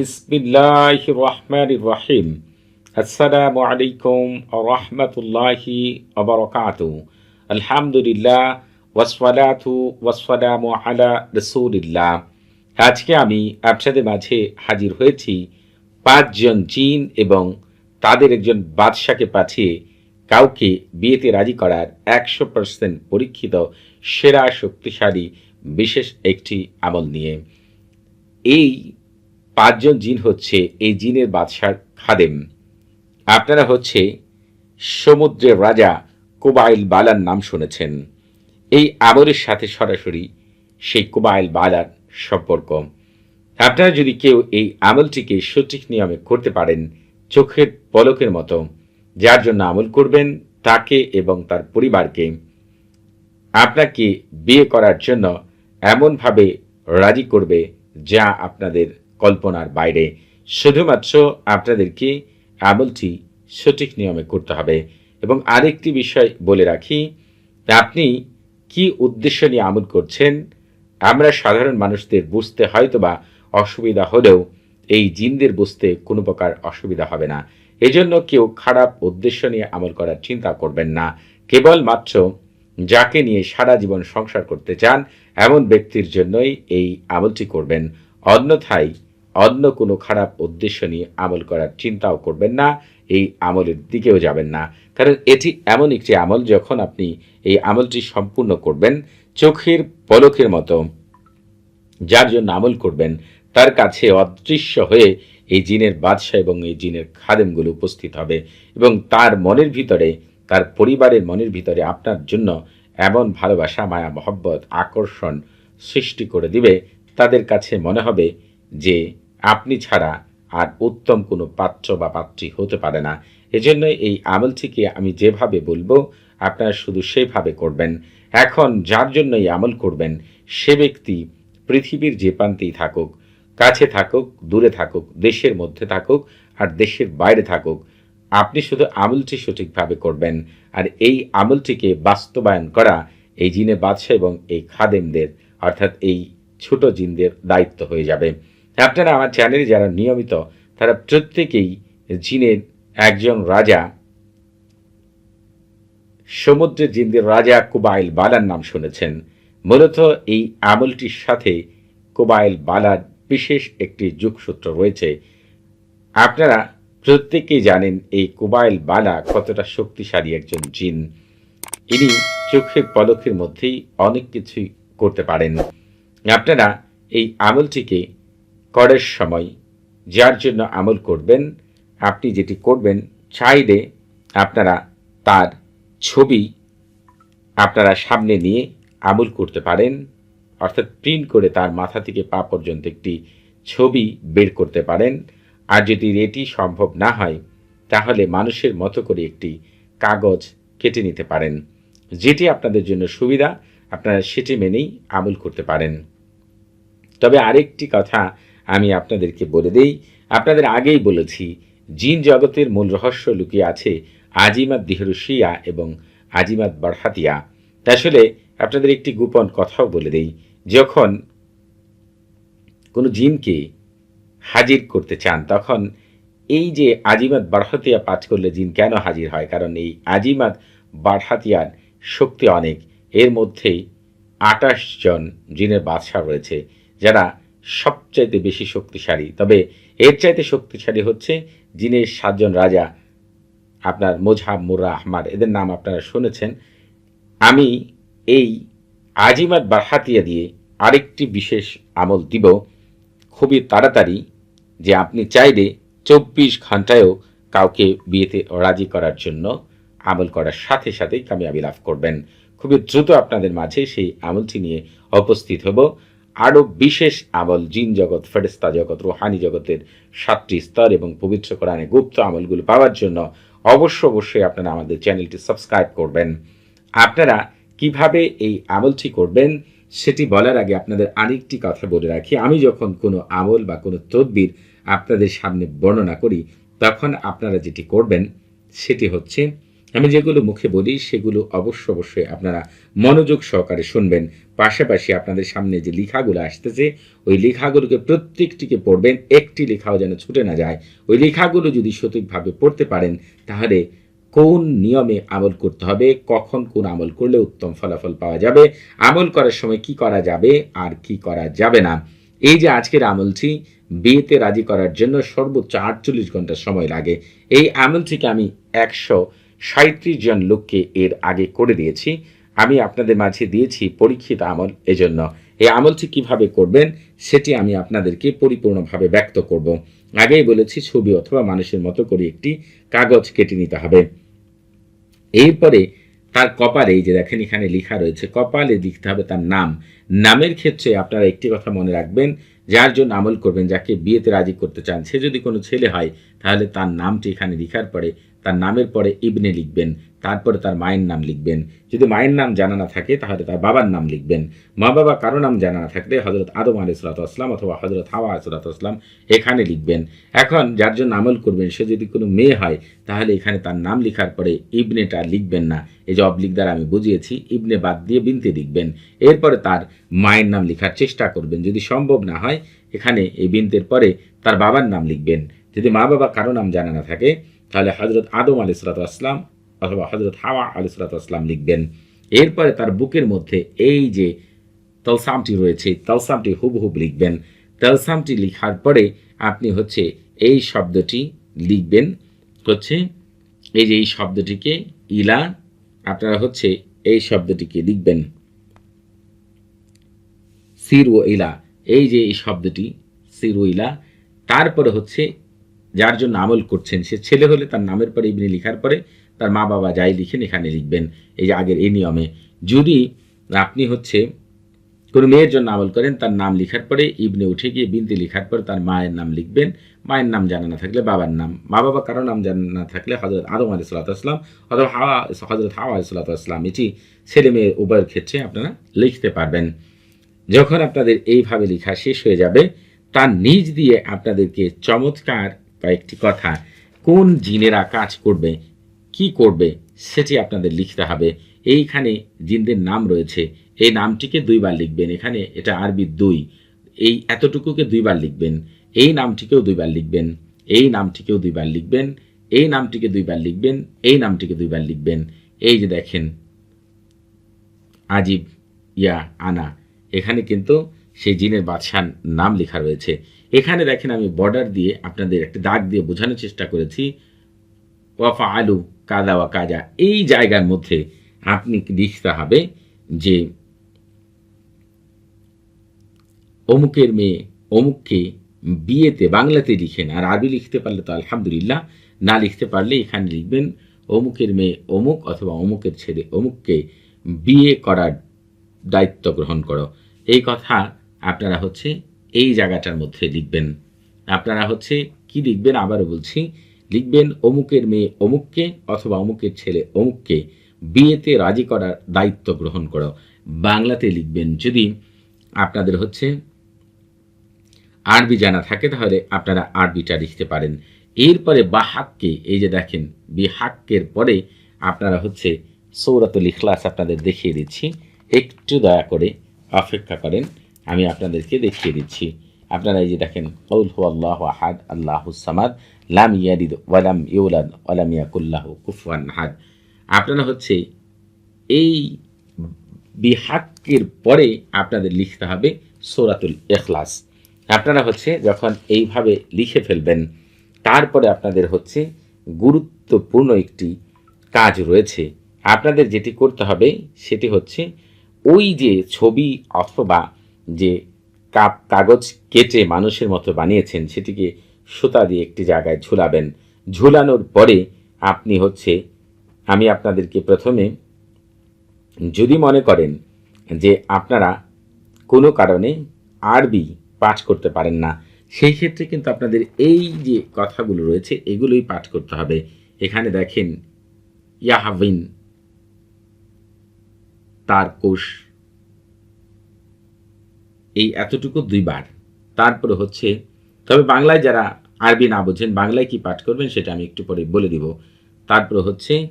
বিসমিল্লাহ রহমান রহিম। আসসালামু আলাইকুম রহমতুল্লাহি অবরকাত আলহামদুলিল্লাহ ওয়াসফালাতু ওয়াসফালামু আলা রসুলিল্লাহ। আজকে আমি আপনাদের মাঝে হাজির হয়েছি পাঁচজন জিন এবং তাদের একজন বাদশাকে পাঠিয়ে কাউকে বিয়েতে রাজি করার একশো পার্সেন্ট পরীক্ষিত, সেরা, শক্তিশালী, বিশেষ একটি আমল নিয়ে। এই পাঁচজন জিন হচ্ছে এই জিনের বাদশার খাদেম। আপনারা হচ্ছে সমুদ্রের রাজা কোবাইল বালার নাম শুনেছেন। এই আমলের সাথে সরাসরি সেই কোবাইল বালার সম্পর্ক। আপনারা যদি কেউ এই আমলটিকে সঠিক নিয়মে করতে পারেন চোখের পলকের মতো, যার জন্য আমল করবেন তাকে এবং তার পরিবারকে। আপনাকে বিয়ে করার জন্য এমনভাবে রাজি করবে যা আপনাদের কল্পনার বাইরে। শুধুমাত্র আপনাদেরকে আমলটি সঠিক নিয়মে করতে হবে। এবং আরেকটি বিষয় বলে রাখি, আপনি কি উদ্দেশ্য নিয়ে আমল করছেন? আমরা সাধারণ মানুষদের বুঝতে হয়তোবা অসুবিধা হলেও এই জিনদের বুঝতে কোনো প্রকার অসুবিধা হবে না। এজন্য কেউ খারাপ উদ্দেশ্য নিয়ে আমল করার চিন্তা করবেন না। কেবলমাত্র যাকে নিয়ে সারা জীবন সংসার করতে চান, এমন ব্যক্তির জন্যই এই আমলটি করবেন। অন্যথায় অন্য কোনো খারাপ উদ্দেশ্য নিয়ে আমল করার চিন্তাও করবেন না, এই আমলের দিকেও যাবেন না। কারণ এটি এমন একটি আমল যখন আপনি এই আমলটি সম্পূর্ণ করবেন, চোখের পলকের মতো। যার জন্য আমল করবেন, তার কাছে অদৃশ্য হয়ে এই জিনের বাদশাহ এবং এই জিনের খাদেমগুলো উপস্থিত হবে এবং তার মনের ভিতরে, তার পরিবারের মনের ভিতরে আপনার জন্য এমন ভালোবাসা, মায়া, মহব্বত, আকর্ষণ সৃষ্টি করে দিবে। তাদের কাছে মনে হবে যে আপনি ছাড়া আর উত্তম কোনো পাত্র বা পাত্রী হতে পারে না। এজন্য এই আমলটিকে আমি যেভাবে বলব, আপনারা শুধু সেভাবে করবেন। এখন যার জন্য এই আমল করবেন, সে ব্যক্তি পৃথিবীর যে প্রান্তেই থাকুক, কাছে থাকুক, দূরে থাকুক, দেশের মধ্যে থাকুক আর দেশের বাইরে থাকুক, আপনি শুধু আমলটি সঠিকভাবে করবেন। আর এই আমলটিকে বাস্তবায়ন করা এই জিনে বাদশাহ এবং এই খাদেমদের, অর্থাৎ এই ছোট জিনদের দায়িত্ব হয়ে যাবে। আপনারা আমার চ্যানেলে যারা নিয়মিত, তারা প্রত্যেকেই জিনের একজন রাজা। সমুদ্রের জিনদের রাজা কুবাইল বালার নাম শুনেছেন। মূলত এই আমলটির সাথে কুবাইল বালার বিশেষ একটি যুগসূত্র রয়েছে। আপনারা প্রত্যেকেই জানেন এই কুবাইল বালা কতটা শক্তিশালী একজন জিন। ইনি চোখের পলকের মধ্যেই অনেক কিছুই করতে পারেন। আপনারা এই আমলটিকে করার সময় যার জন্য আমল করবেন, আপনি যেটি করবেন চাইলে আপনারা তার ছবি আপনারা সামনে নিয়ে আমল করতে পারেন, অর্থাৎ প্রিন্ট করে তার মাথা থেকে পা পর্যন্ত একটি ছবি বের করতে পারেন। আর যদি এটি সম্ভব না হয়, তাহলে মানুষের মতো করে একটি কাগজ কেটে নিতে পারেন। যেটি আপনাদের জন্য সুবিধা, আপনারা সেটি মেনেই আমল করতে পারেন। তবে আরেকটি কথা আমি আপনাদেরকে বলে দেই, আপনাদের আগেই বলেছি, জিন জগতের মূল রহস্য লুকিয়ে আছে আজিমাত দিহরুশিয়া এবং আজিমাত বারহাতিয়া। আসলে আপনাদের একটি গোপন কথাও বলে দেই, যখন কোনো জিনকে হাজির করতে চান, তখন এই যে আজিমাত বারহাতিয়া পাঠ করলে জিন কেন হাজির হয়? কারণ এই আজিমাত বারহাতিয়ার শক্তি অনেক। এর মধ্যেই আটাশ জন জিনের বাদশাহ রয়েছে, যারা সবচাইতে বেশি শক্তিশালী। তবে এর চাইতে শক্তিশালী হচ্ছে জিনের সাতজন রাজা, আপনার মোঝাব মুরা আহমার এদের নাম আপনারা শুনেছেন। আমি এই আজিমাত বারহাতিয়া দিয়ে আরেকটি বিশেষ আমল দিব। খুবই তাড়াতাড়ি যে আপনি চাইলে চব্বিশ ঘন্টায়ও কাউকে বিয়েতে রাজি করার জন্য আমল করার সাথে সাথেই কামিয়াবি লাভ করবেন। খুবই দ্রুত আপনাদের মাঝে সেই আমলটি নিয়ে উপস্থিত হব। আরও বিশেষ আমল জিন জগৎ ফেরেস্তা জগৎ, রোহানি জগতের সাতটি স্তর এবং পবিত্র কোরআনে গুপ্ত আমলগুলো পাওয়ার জন্য অবশ্য অবশ্যই আপনারা আমাদের চ্যানেলটি সাবস্ক্রাইব করবেন। আপনারা কীভাবে এই আমলটি করবেন সেটি বলার আগে আপনাদের আরেকটি কথা বলে রাখি। আমি যখন কোনো আমল বা কোনো তদবির আপনাদের সামনে বর্ণনা করি, তখন আপনারা যেটি করবেন সেটি হচ্ছে আমি যেগুলো মুখে বলি, সেগুলো অবশ্য অবশ্যই আপনারা মনোযোগ সহকারে শুনবেন। পাশাপাশি আপনাদের সামনে যে লেখাগুলো আসতেছে, ওই লেখাগুলোকে প্রত্যেকটিকে পড়বেন, একটি লেখাও যেন ছুটে না যায়। ওই লেখাগুলো যদি সঠিকভাবে পড়তে পারেন, তাহলে কোন নিয়মে আমল করতে হবে, কখন কোন আমল করলে উত্তম ফলাফল পাওয়া যাবে, আমল করার সময় কি করা যাবে, আর কি করা যাবে না। এই যে আজকের আমলটি, বিয়েতে রাজি করার জন্য সর্বোচ্চ আটচল্লিশ ঘণ্টা সময় লাগে। এই আমলটিকে আমি একশো সাঁত্রিশ জন লোককে এর আগে করে দিয়েছি। আমি আপনাদের মাঝে দিয়েছি পরীক্ষিত আমল। এজন্য এই আমলটি কীভাবে করবেন, সেটি আমি আপনাদেরকে পরিপূর্ণভাবে ব্যক্ত করব। আগেই বলেছি, ছবি অথবা মানুষের মতো করে একটি কাগজ কেটে নিতে হবে। এরপরে তার কপালে, এই যে দেখেন এখানে লেখা রয়েছে, কপালে লিখতে হবে তার নাম। নামের ক্ষেত্রে আপনারা একটি কথা মনে রাখবেন, যার জন্য আমল করবেন, যাকে বিয়েতে রাজি করতে চান। সে যদি কোনো ছেলে হয়, তাহলে তার নামটি এখানে লেখার পরে তার নামের পরে ইবনে লিখবেন, তারপরে তার মায়ের নাম লিখবেন। যদি মায়ের নাম জানা না থাকে, তাহলে তার বাবার নাম লিখবেন। মা বাবা কারও নাম জানা না থাকলে হজরত আদম আলি সালাতাম অথবা হজরত হাওয়া সালাতাম এখানে লিখবেন। এখন যার জন্য আমল করবেন, সে যদি কোনো মেয়ে হয়, তাহলে এখানে তার নাম লেখার পরে ইবনেটা লিখবেন না। এই যে অবলিক দ্বারা আমি বুঝিয়েছি, ইবনে বাদ দিয়ে বিনতে লিখবেন। এরপরে তার মায়ের নাম লেখার চেষ্টা করবেন। যদি সম্ভব না হয়, এখানে এই বিনতের পরে তার বাবার নাম লিখবেন। যদি মা বাবা কারও নাম জানা না থাকে তাহলে হজরত আদম আলি সালাতাম অথবা হজরত হাওয়া আলি সালাতাম লিখবেন, এরপরে তার বুকের মধ্যে এই যে তলসামটি রয়েছে, তলসামটি হুবহুব লিখবেন। তলসামটি লিখার পরে আপনি হচ্ছে এই শব্দটি লিখবেন, হচ্ছে এই যে এই শব্দটিকে ইলা, আপনারা হচ্ছে এই শব্দটিকে লিখবেন। সির ইলা, এই যে এই শব্দটি সির ইলা, তারপরে হচ্ছে যার জন্য আমল করছেন, সে ছেলে হলে তার নামের পরে ইবনে লিখার পরে তার মা বাবা যাই লিখেন এখানে লিখবেন। এই যে আগের এই নিয়মে। যদি আপনি হচ্ছে কোনো মেয়ের জন্য আমল করেন, তার নাম লিখার পরে ইবনে উঠে গিয়ে বিনতে লিখার পরে তার মায়ের নাম লিখবেন। মায়ের নাম জানা না থাকলে বাবার নাম। মা বাবা কারও নাম জানা না থাকলে হজরত আদম আলি সাল্লাতাম অথবা হাওয়া হজরত হাওয়া আলি সাল্লাতাম এটি ছেলে মেয়ের উভয়ের ক্ষেত্রে আপনারা লিখতে পারবেন। যখন আপনাদের এইভাবে লেখা শেষ হয়ে যাবে, তার নিজ দিয়ে আপনাদেরকে চমৎকার কয়েকটি কথা। কোন জিনেরা কাজ করবে, কি করবে, সেটি আপনাদের লিখতে হবে। এইখানে জিনদের নাম রয়েছে। এই নামটিকে দুইবার লিখবেন। এখানে এটা আরবি দুই। এই এতটুকুকে দুইবার লিখবেন। এই নামটিকেও দুইবার লিখবেন। এই নামটিকেও দুইবার লিখবেন। এই নামটিকে দুইবার লিখবেন। এই নামটিকে দুইবার লিখবেন। এই যে দেখেন, আজিব ইয়া আনা। এখানে কিন্তু সেই জিনের বাদশার নাম লেখা রয়েছে। এখানে দেখেন আমি বর্ডার দিয়ে আপনাদের একটা দাগ দিয়ে বোঝানোর চেষ্টা করেছি। ওয়াফা আলু কাদা ওয়া কাজা এই জায়গার মধ্যে আপনি লিখতে হবে যে অমুকের মেয়ে অমুককে বিয়েতে, বাংলাতে লিখেন। আর আরবি লিখতে পারলে তো আলহামদুলিল্লাহ, না লিখতে পারলে এখানে লিখবেন অমুকের মেয়ে অমুক অথবা অমুকের ছেলে অমুককে বিয়ে করার দায়িত্ব গ্রহণ করো। এই কথা আপনারা হচ্ছে এই জায়গাটার মধ্যে লিখবেন। আপনারা হচ্ছে কি লিখবেন? আবারও বলছি, লিখবেন অমুকের মেয়ে অমুককে অথবা অমুকের ছেলে অমুককে। বিয়েতে রাজি করার দায়িত্ব গ্রহণ করো। বাংলাতে লিখবেন যদি আপনাদের হচ্ছে আরবি জানা থাকে, তাহলে আপনারা আরবিটা লিখতে পারেন। এরপরে বাহাক্কে, এই যে দেখেন, বিহাক্কের পরে আপনারা হচ্ছে সৌরাতুল ইখলাস আপনাদের দেখিয়ে দিচ্ছি। একটু দয়া করে অপেক্ষা করেন। আমি আপনাদেরকে দেখিয়ে দিচ্ছি। আপনারা এই যে দেখেন কৌল হু আল্লাহ আহাদ, আল্লাহ সামাদ, লাম ওয়ালাম ইউলাদ ওয়ালাম ইয়াকুল্লাহ কুফুয়ান হাদ আপনারা হচ্ছে এই বিহাক্কের পরে আপনাদের লিখতে হবে সৌরাতুল এখলাস আপনারা হচ্ছে যখন এইভাবে লিখে ফেলবেন, তারপরে আপনাদের হচ্ছে গুরুত্বপূর্ণ একটি কাজ রয়েছে। আপনাদের যেটি করতে হবে, সেটি হচ্ছে ওই যে ছবি অথবা যে কাপ কাগজ কেটে মানুষের মতো বানিয়েছেন, সেটিকে সুতা দিয়ে একটি জায়গায় ঝুলাবেন। ঝুলানোর পরে আপনি হচ্ছে, আমি আপনাদেরকে প্রথমে যদি মনে করেন যে আপনারা কোনো কারণে আরবি পাঠ করতে পারেন না, সেই ক্ষেত্রে কিন্তু আপনাদের এই যে কথাগুলো রয়েছে, এগুলোই পাঠ করতে হবে। এখানে দেখেন ইয়াহাবিন তার কোষ এই এতটুকু দুইবার। তারপরে হচ্ছে, তবে বাংলায় যারা আরবি না বোঝেন, বাংলায় কি পাঠ করবেন সেটা আমি একটু পরে বলে দিব। তারপরে হচ্ছে,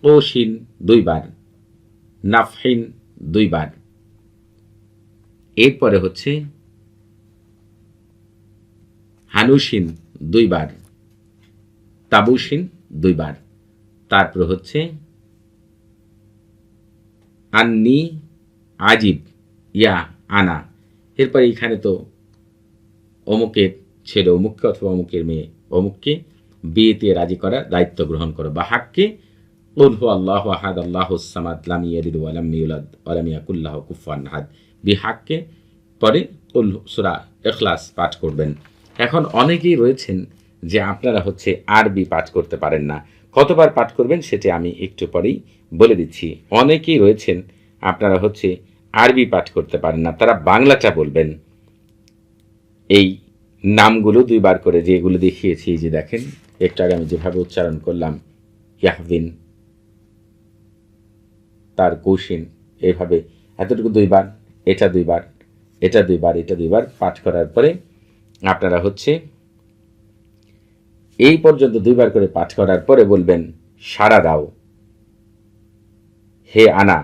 কোশিন দুইবার, নাফহিন দুইবার। এরপরে হচ্ছে হানুসিন দুইবার তাবুসিন দুইবার। তারপর হচ্ছে, আন্নি আজিব। ইয়া, আনা। এরপর এইখানে তো অমুকের ছেলে অমুককে অথবা অমুকের মেয়ে অমুককে বিয়েতে রাজি করার দায়িত্ব গ্রহণ করো। বা হাককে উলহু আল্লাহ আহাদ, আল্লাহ সামাদ কুফুয়ান আহাদ। বি হাককে পরে উল সুরা এখলাস পাঠ করবেন। এখন অনেকেই রয়েছেন যে আপনারা হচ্ছে আরবি পাঠ করতে পারেন না। কতবার পাঠ করবেন সেটি আমি একটু পরেই বলে দিচ্ছি। অনেকেই রয়েছেন, আপনারা হচ্ছে আরবি পাঠ করতে পারেন না, তারা বাংলাটা বলবেন। এই নামগুলো দুইবার করে যেগুলো দেখিয়েছি যে দেখেন, একটু আগে আমি যেভাবে উচ্চারণ করলাম, ইয়াহবিন, তার কৌশিন, এভাবে এতটুকু দুইবার, এটা দুইবার এটা দুইবার এটা দুইবার পাঠ করার পরে আপনারা হচ্ছে এই পর্যন্ত দুইবার করে পাঠ করার পরে বলবেন, সারা দাও। হে আনা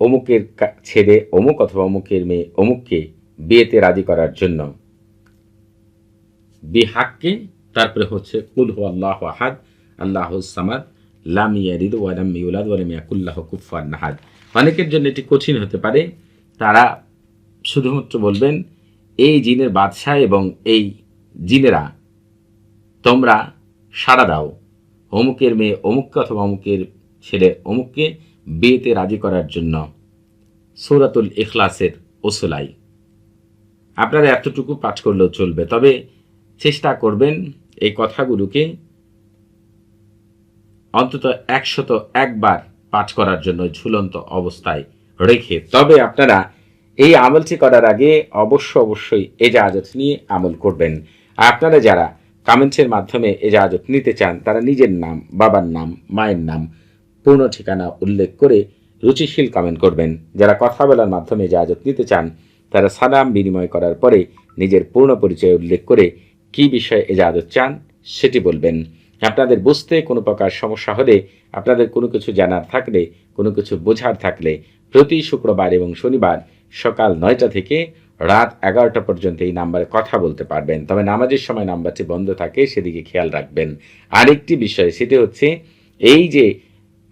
অমুকের ছেলে অমুক অথবা অমুকের মেয়ে অমুককে বিয়েতে রাজি করার জন্য। বিহাককে, তারপরে হচ্ছে কুল হু আল্লাহ আহাদ, আল্লাহ সামাদ, লাম ইয়ারিদ ওয়ালাম ইউলাদ ওয়ালাম ইয়াকুল্লাহ কুফার নাহাদ অনেকের জন্য এটি কঠিন হতে পারে। তারা শুধুমাত্র বলবেন, এই জিনের বাদশাহ এবং এই জিনেরা তোমরা সাড়া দাও। অমুকের মেয়ে অমুককে অথবা অমুকের ছেলে অমুককে বিয়েতে রাজি করার জন্য সৌরাতুল ইখলাসের ওসলাই। আপনারা এতটুকু পাঠ করলেও চলবে, তবে চেষ্টা করবেন এই কথাগুলোকে অন্তত একশত একবার পাঠ করার জন্য ঝুলন্ত অবস্থায় রেখে। তবে আপনারা এই আমলটি করার আগে অবশ্য অবশ্যই এজাজত নিয়ে আমল করবেন। আপনারা যারা কমেন্টসের মাধ্যমে এজাজত নিতে চান, তারা নিজের নাম, বাবার নাম, মায়ের নাম পূর্ণ ঠিকানা উল্লেখ করে রুচিশীল কমেন্ট করবেন। যারা কথা বলার মাধ্যমে এজাজত নিতে চান, তারা সালাম বিনিময় করার পরে নিজের পূর্ণ পরিচয় উল্লেখ করে কী বিষয়ে এজাজত চান সেটি বলবেন। আপনাদের বুঝতে কোনো প্রকার সমস্যা হলে, আপনাদের কোনো কিছু জানার থাকলে, কোনো কিছু বোঝার থাকলে প্রতি শুক্রবার এবং শনিবার সকাল নয়টা থেকে রাত এগারোটা পর্যন্ত এই নাম্বারে কথা বলতে পারবেন। তবে নামাজের সময় নাম্বারটি বন্ধ থাকে, সেদিকে খেয়াল রাখবেন। আরেকটি বিষয়, সেটি হচ্ছে এই যে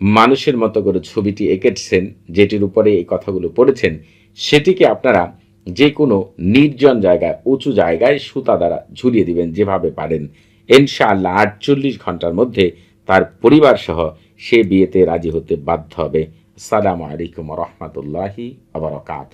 মানুষের মতো করে ছবিটি এঁকেছেন, যেটির উপরে এই কথাগুলো পড়েছেন, সেটিকে আপনারা যে কোনো নির্জন জায়গায়, উঁচু জায়গায় সুতা দ্বারা ঝুলিয়ে দিবেন, যেভাবে পারেন। ইনশাআল্লাহ আটচল্লিশ ঘণ্টার মধ্যে তার পরিবার সহ সে বিয়েতে রাজি হতে বাধ্য হবে। সালাম আলাইকুম রহমতুল্লাহি আবরকাত